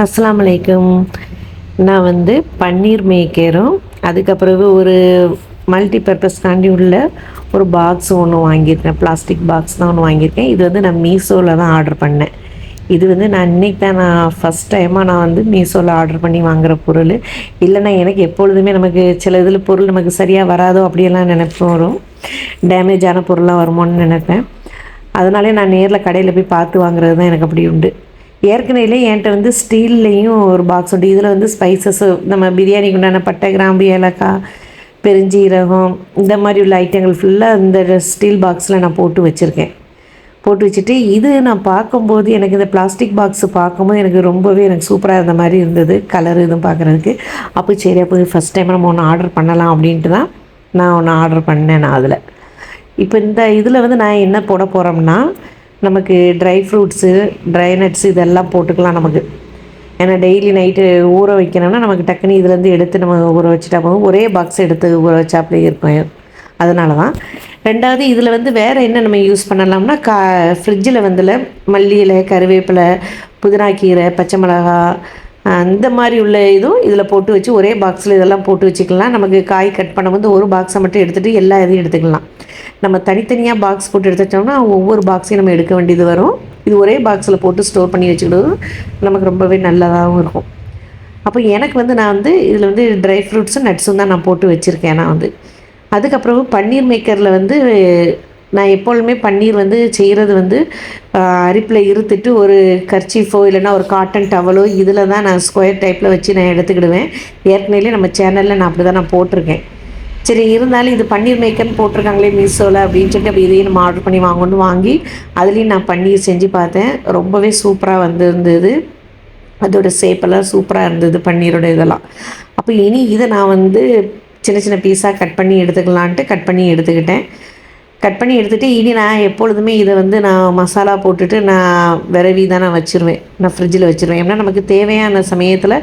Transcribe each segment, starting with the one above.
அஸ்லாமலைக்கம் நான் வந்து பன்னீர் மேய்க்கிறோம். அதுக்கப்புறம் ஒரு மல்டி பர்பஸ்க்காண்டி உள்ள ஒரு பாக்ஸ் ஒன்று வாங்கியிருக்கேன். பிளாஸ்டிக் பாக்ஸ் தான் ஒன்று வாங்கியிருக்கேன். இது வந்து நான் மீஷோவில் தான் ஆர்டர் பண்ணேன். இது வந்து நான் இன்றைக்கி தான் நான் ஃபஸ்ட் டைமாக நான் வந்து மீஷோவில் ஆர்டர் பண்ணி வாங்குகிற பொருள். இல்லைன்னா எனக்கு எப்பொழுதுமே நமக்கு சில இதில் பொருள் நமக்கு சரியாக வராதோ அப்படியெல்லாம் நினைப்பு வரும். டேமேஜான பொருளாக வருமோன்னு நினைப்பேன். அதனாலே நான் நேரில் கடையில் போய் பார்த்து வாங்குறது தான் எனக்கு அப்படி உண்டு. ஏற்கனவே என்கிட்ட வந்து ஸ்டீல்லையும் ஒரு பாக்ஸ் உண்டு. இதில் வந்து ஸ்பைசஸ் நம்ம பிரியாணிக்கு உண்டான பட்டை கிராம்பு ஏலக்காய் பெருஞ்சீரகம் இந்த மாதிரி உள்ள ஐட்டங்கள் ஃபுல்லாக இந்த ஸ்டீல் பாக்ஸில் நான் போட்டு வச்சுருக்கேன். போட்டு வச்சுட்டு இது நான் பார்க்கும்போது எனக்கு இந்த பிளாஸ்டிக் பாக்ஸு பார்க்கும்போது எனக்கு ரொம்பவே எனக்கு சூப்பராக இருந்த மாதிரி இருந்தது. கலர் இதுவும் பார்க்குறதுக்கு. அப்போ சரி அப்போ ஃபஸ்ட் டைம் நம்ம ஒன்று ஆர்டர் பண்ணலாம் அப்படின்ட்டு தான் நான் ஒன்று ஆர்டர் பண்ணேன் நான் அதில். இப்போ இந்த இதில் வந்து நான் என்ன போட போகிறோம்னா நமக்கு ட்ரை ஃப்ரூட்ஸு ட்ரை நட்ஸ் இதெல்லாம் போட்டுக்கலாம் நமக்கு. ஏன்னா டெய்லி நைட்டு ஊற வைக்கணும்னா நமக்கு டக்குனு இதுலேருந்து எடுத்து நம்ம ஊற வச்சுட்டா போதும். ஒரே பாக்ஸ் எடுத்து ஊற வச்சாப்லேயே இருக்கும். அதனால தான் ரெண்டாவது இதில் வந்து வேறு என்ன நம்ம யூஸ் பண்ணலாம்னா கா ஃப்ரிட்ஜில் வந்துல மல்லி இலை கருவேப்பிலை புதினா கீரை பச்சை மிளகா அந்த மாதிரி உள்ள இதுவும் இதில் போட்டு வச்சு ஒரே பாக்ஸில் இதெல்லாம் போட்டு வச்சுக்கலாம். நமக்கு காய் கட் பண்ணும்போது ஒரு பாக்ஸை மட்டும் எடுத்துகிட்டு எல்லா இதையும் எடுத்துக்கலாம். நம்ம தனித்தனியாக பாக்ஸ் போட்டு எடுத்துட்டோம்னா ஒவ்வொரு பாக்ஸையும் நம்ம எடுக்க வேண்டியது வரும். இது ஒரே பாக்ஸில் போட்டு ஸ்டோர் பண்ணி வச்சுக்கிடுவோம் நமக்கு ரொம்பவே நல்லதாகவும் இருக்கும். அப்போ எனக்கு வந்து நான் வந்து இதில் வந்து ட்ரை ஃப்ரூட்ஸும் நட்ஸும் தான் நான் போட்டு வச்சுருக்கேன் நான் வந்து. அதுக்கப்புறம் பன்னீர் மேக்கரில் வந்து நான் எப்பொழுதுமே பன்னீர் வந்து செய்கிறது வந்து அரிப்பில் இருத்துட்டு ஒரு கர்ச்சீஃபோ இல்லைனா ஒரு காட்டன் டவலோ இதில் தான் நான் ஸ்கொயர் டைப்பில் வச்சு நான் எடுத்துக்கிடுவேன். ஏற்கனவே நம்ம சேனலில் நான் அப்படி தான் நான் போட்டிருக்கேன். சரி இருந்தாலும் இது பன்னீர் மேக்கர்னு போட்டிருக்காங்களே மீஷோவில் அப்படின்னு சொல்லிட்டு அப்படி இதையும் நம்ம ஆர்டர் பண்ணி வாங்கணும்னு வாங்கி அதுலேயும் நான் பன்னீர் செஞ்சு பார்த்தேன். ரொம்பவே சூப்பராக வந்திருந்தது. அதோட ஷேப்பெல்லாம் சூப்பராக இருந்தது பன்னீரோட இதெல்லாம். அப்போ இனி இதை நான் வந்து சின்ன சின்ன பீஸாக கட் பண்ணி எடுத்துக்கலான்ட்டு கட் பண்ணி எடுத்துக்கிட்டேன். கட் பண்ணி எடுத்துகிட்டு இனி நான் எப்பொழுதுமே இதை வந்து நான் மசாலா போட்டுட்டு நான் விரவி தான் நான் வச்சுருவேன். நான் ஃப்ரிட்ஜில் வச்சுருவேன். ஏன்னா நமக்கு தேவையான சமயத்தில்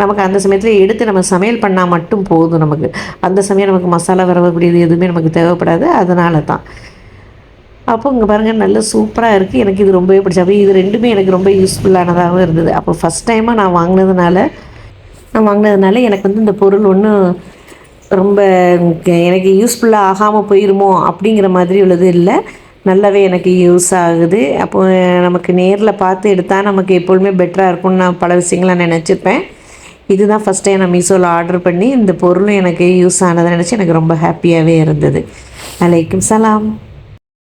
நமக்கு அந்த சமயத்தில் எடுத்து நம்ம சமையல் பண்ணால் மட்டும் போதும் நமக்கு. அந்த சமயம் நமக்கு மசாலா விரவக்கூடியது எதுவுமே நமக்கு தேவைப்படாது. அதனால தான். அப்போ இங்கே பாருங்கள் நல்ல சூப்பராக இருக்குது எனக்கு இது ரொம்பவே பிடிச்சா இது ரெண்டுமே எனக்கு ரொம்ப யூஸ்ஃபுல்லானதாகவும் இருந்தது. அப்போ ஃபஸ்ட் டைமாக நான் வாங்கினதுனால நான் வாங்கினதுனால எனக்கு வந்து இந்த பொருள் ஒன்றும் ரொம்ப எனக்கு யூஸ்ஃபுல்லாக ஆகாமல் போயிருமோ அப்படிங்கிற மாதிரி உள்ளது இல்லை. நல்லாவே எனக்கு யூஸ் ஆகுது. அப்போ நமக்கு நேரில் பார்த்து எடுத்தால் நமக்கு எப்பொழுதுமே பெட்டராக இருக்கும்னு நான் பல விஷயங்களை நினச்சிருப்பேன் இதுதான் ஃபஸ்ட் டைம் நான் மீஷோவில் ஆர்டர் பண்ணி இந்த பொருளும் எனக்கு யூஸ் ஆனதை நினச்சி எனக்கு ரொம்ப ஹாப்பியாகவே இருந்தது. அலைக்கும் சலாம்.